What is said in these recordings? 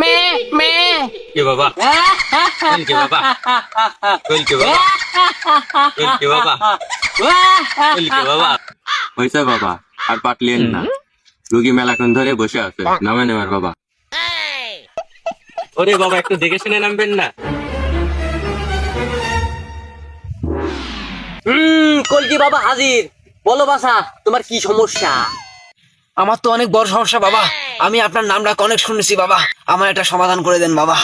মে মে। কে বাবা? কে বাবা? কে বাবা? কে বাবা? কে বাবা? হয়েছে বাবা আর পাটলেন না। রুগী মেলাক্ষণ ধরে বসে আছে। নামে নেওয়ার বাবা। ওরে বাবা একটু দেখে শুনে নামবেন না। হুম কলকি বাবা হাজির। বলো বাসা তোমার কি সমস্যা? আমার তো অনেক বড় সমস্যা বাবা আমি আপনার নামটা অনেক শুনেছি বাবা আমার একটা সমাধান করে দেন বাবা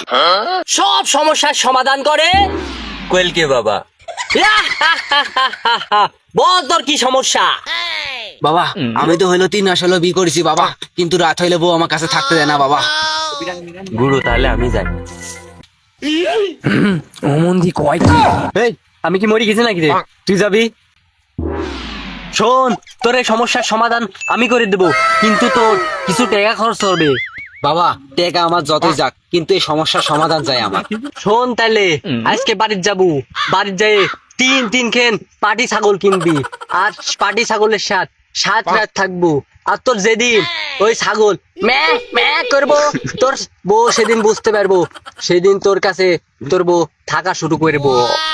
সব সমস্যার সমাধান করে কোয়েল কে বাবা বল তোর কি সমস্যা বাবা আমি তো হইল তিন মাস হলো বিয়ে করেছি বাবা কিন্তু রাত হইলে বউ আমার কাছে থাকতে দেয় না বাবা গুরু তাহলে আমি যাই ওমন্দি কয় কি এই আমি কি মরি গেছি নাকি রে তুই যাবি শোন, তোর এই সমস্যার সমাধান আমি করে দেব, কিন্তু তোর কিছু টাকা খরচ হবে। বাবা, টেকা আমার যতই যাক, কিন্তু এই সমস্যার সমাধান চাই আমার। শোন তাইলে, আজকে বাড়ির যাব। বাড়ির যাই তিন তিন খেন পাটি ছাগল কিনবি। আর পাটি ছাগলের সাথ সাত রাত থাকব। আর তোর যেদিন ওই ছাগল ম্যা ম্যা করব। তোর বউ সেদিন বুঝতে পারব। সেদিন তোর কাছে তোর বউ থাকা শুরু করব।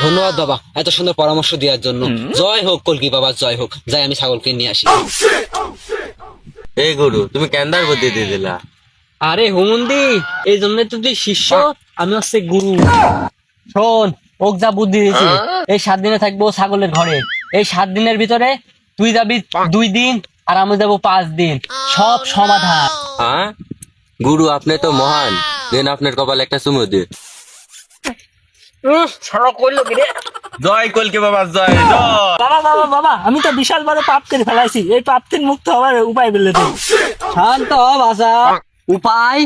ধন্যবাদ বাবা এত সুন্দর পরামর্শ দেওয়ার জন্য। জয় হোক কলকি বাবা জয় হোক। যাই আমি ছাগলকে নিয়ে আসি। এই গুরু তুমি কেন্দার বুদ্ধি দিয়ে দিলা। আরে হুমন্দি এই জন্য তো তুই শিষ্য আমি হচ্ছে গুরু। শোন ওক যা বুদ্ধি দিয়েছি। এই সাত দিনে থাকব ছাগলের ঘরে। এই সাত দিনের ভিতরে তুই যাবি দুই দিন আর আমি যাব পাঁচ দিন। সব সমাধান। হ্যাঁ গুরু আপনি তো মহান। দেন আপনার কপালে একটা চুমু দিয়ে জয় কলকে বাবা জয় জয়। বাবা বাবা বাবা আমি তো বিশাল বড় পাপ করে ফেলাইছি। এই পাপ থেকে মুক্ত হওয়ার উপায় বলে দিন শান্ত হ বাসা উপায়?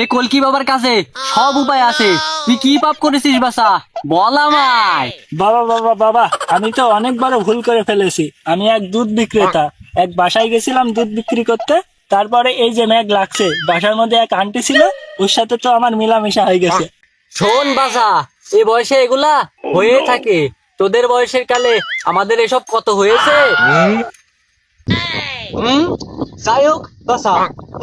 এই কলকি বাবার কাছে সব উপায় আছে। তুই কি পাপ করেছিস বাসা বল আমায়। বাবা বাবা বাবা আমি তো অনেক বড় ভুল করে ফেলেছি। আমি এক দুধ বিক্রেতা। এক বাসায় গেছিলাম দুধ বিক্রি করতে। তারপরে এই যে মেঘ লাগছে বাসার মধ্যে এক আন্টি ছিল ওর সাথে তো আমার মিলামেশা হয়ে গেছে। শোন বাসা এই বয়সে এগুলা হয়ে থাকে। তোদের বয়সের কালে আমাদের এসব কত হয়েছে? হুম? যাই হোক বাসা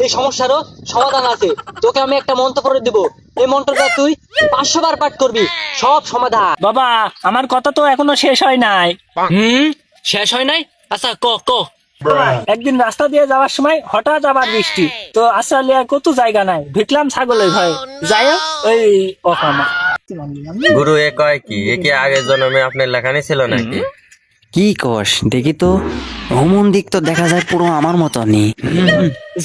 এই সমস্যারও সমাধান আছে। তোকে আমি একটা মন্ত্র করে দিব। এই মন্ত্রটা তুই পাঁচশো বার পাঠ করবি সব সমাধান। বাবা আমার কথা তো এখনও শেষ হয় নাই। হুম? শেষ হয় নাই? আচ্ছা ক ক। একদিন রাস্তা দিয়ে যাওয়ার সময় হঠাৎ আবার বৃষ্টি। তো আসলে কত জায়গা নাই? ঢুকলাম ছাগলের ঘরে যাই হোক ওই অকামা গুরু এ কয় কি? এ কি আগের জন্মে আপনার লেখানি ছিল নাকি? কি কস দেখি তো। ভ্রমণ দিক তো দেখা যায় পুরো আমার মতনই।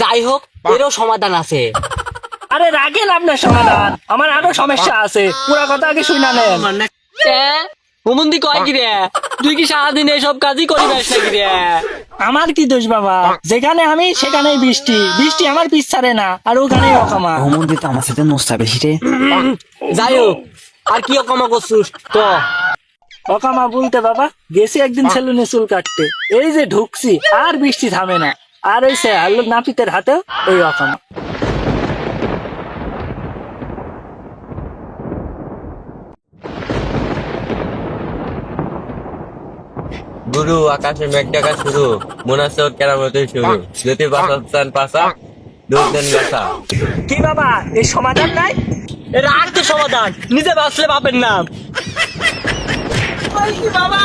যাই হোক এরও সমাধান আছে। আরে রাগেন আপনার সমাধান। আমার আরও সমস্যা আছে। পুরা কথা আগে শুনা নেন। হুমন্দি কয় কি রে তুই কি সারাদিন এসব কাজই করি বেশ নাকি রে? আমার কি দোষ বাবা? যেখানে আমি সেখানেই বৃষ্টি। বৃষ্টি আমার পিছ ছাড়ে না আর ওখানে অকামা। তো আমার সাথে নোস্তা বেশি রে। যাই হোক আর কি অকমা করছিস? তো অকামা বলতে বাবা গেছি একদিন সেলুনে চুল কাটতে। এই যে ঢুকছি আর বৃষ্টি থামে না। আর ওই সে নাপিতের হাতেও এই অকামা। গুরু আকাশে মেঘ ডাকা শুরু। মনে হচ্ছে কেরামতে শুরু। যদি বাসস্থান পাশা দুজন ব্যথা। কি বাবা এই সমাধান নাই? এটা আর তো সমাধান? নিজে বাঁচলে বাপের নাম। ওই কি বাবা।